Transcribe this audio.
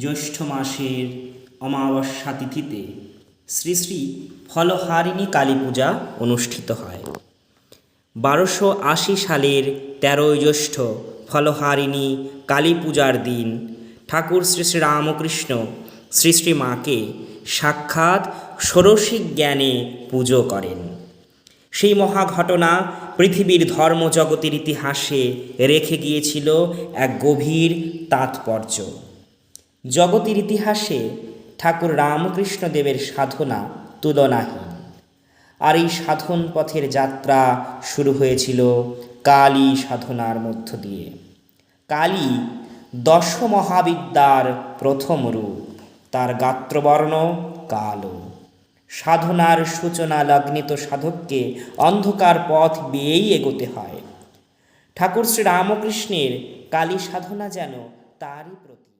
জ্যৈষ্ঠ মাসের অমাবস্যা তিথিতে শ্রী শ্রী ফলহারিণী কালী পূজা অনুষ্ঠিত হয়। বারোশো আশি সালের তেরোই জ্যৈষ্ঠ ফলহারিণী কালী পূজার দিন ঠাকুর শ্রী শ্রী রামকৃষ্ণ শ্রী শ্রী মাকে সাক্ষাৎ ষোড়শিক জ্ঞানে পুজো করেন। সেই মহা ঘটনা পৃথিবীর ধর্মজগতের ইতিহাসে রেখে গিয়েছিল এক গভীর তাৎপর্য। জগতের ইতিহাসে ঠাকুর রামকৃষ্ণ দেবের সাধনা তুলনাহীন। আর এই সাধন পথের যাত্রা শুরু হয়েছিল কালী সাধনার মধ্য দিয়ে। কালী দশ মহাবিদ্যার প্রথম রূপ, তার গাত্রবর্ণ কালো। সাধনার সূচনা লগ্নিত সাধককে অন্ধকার পথ বেয়েই এগোতে হয়। ঠাকুর শ্রী রামকৃষ্ণের কালী সাধনা যেন তারই প্র-